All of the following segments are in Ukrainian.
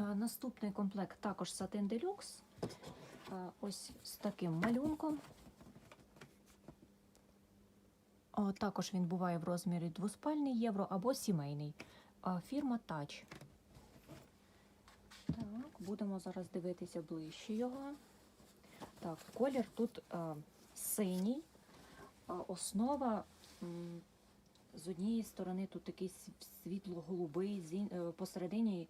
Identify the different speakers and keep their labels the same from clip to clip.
Speaker 1: Е, Наступний комплект також Deluxe. Е, Ось з таким малюнком. Також він буває в розмірі двоспальний євро або сімейний. Е, Фірма Touch. Так, будемо зараз дивитися ближче його. Так, колір тут е, синій. Е, основа м, з однієї сторони тут такий світло-голубий, посередині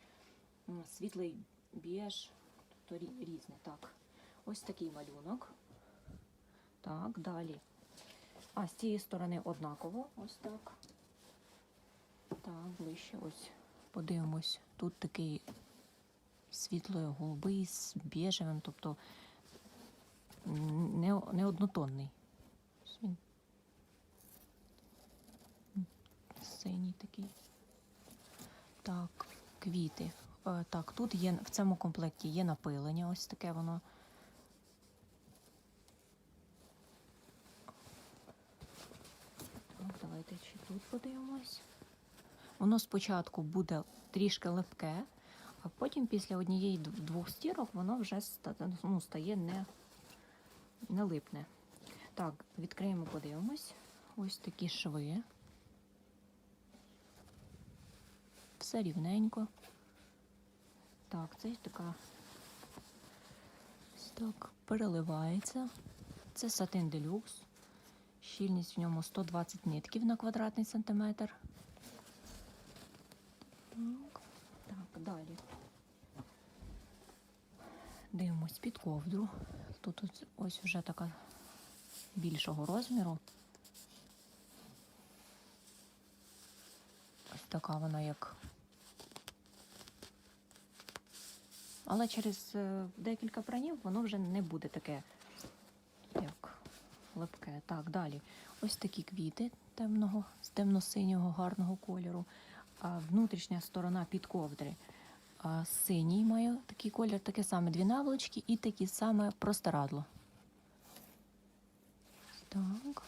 Speaker 1: світлий біж, тобто рі- різне. Так. Ось такий малюнок. Так, далі. А, з цієї сторони однаково. Ось так. Так, ближче. Ось. Подивимось. Тут такий світло-голубий з біжевим, тобто не, не однотонний. Ось він. Синій такий. Так, квіти. Е, Так, тут є в цьому комплекті є напилення, ось таке воно. Так, давайте ще тут подивимось. Воно спочатку буде трішки липке, а потім після однієї двох стірок воно вже ну, стає не, не липне. Так, відкриємо, подивимось. Ось такі шви. Все рівненько. Так, це така так переливається. Це сатин делюкс. Щільність в ньому 120 нитків на квадратний сантиметр. Так, так, далі. Дивимось під ковдру. Тут ось вже така більшого розміру. Ось така вона як. Але через е, декілька пранів воно вже не буде таке, як липке. Так, далі. Ось такі квіти темного, з темно-синього гарного кольору. А внутрішня сторона під ковдри а, синій має такий колір, таке саме дві наволочки і такі саме простирадло. Так.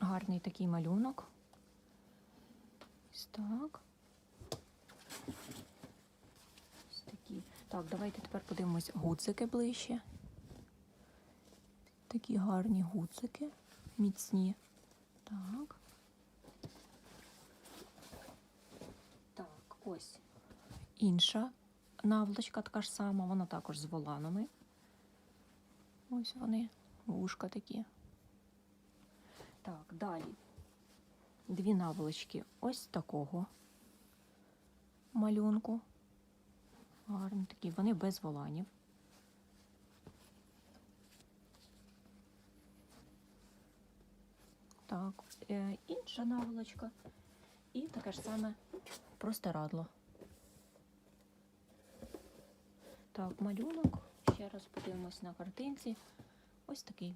Speaker 1: Гарний такий малюнок. Ось так. Ось такі. Так, давайте тепер подивимось гудзики ближче. Такі гарні гудзики, міцні. Так. Так, ось інша наволочка така ж сама, вона також з воланами. Ось вони, вушка такі. Так, далі. Дві наволочки ось такого малюнку. Гарні такі, вони без воланів. Так, е, інша наволочка. І таке ж саме простирадло. Так, малюнок. Ще раз подивимось на картинці. Ось такий.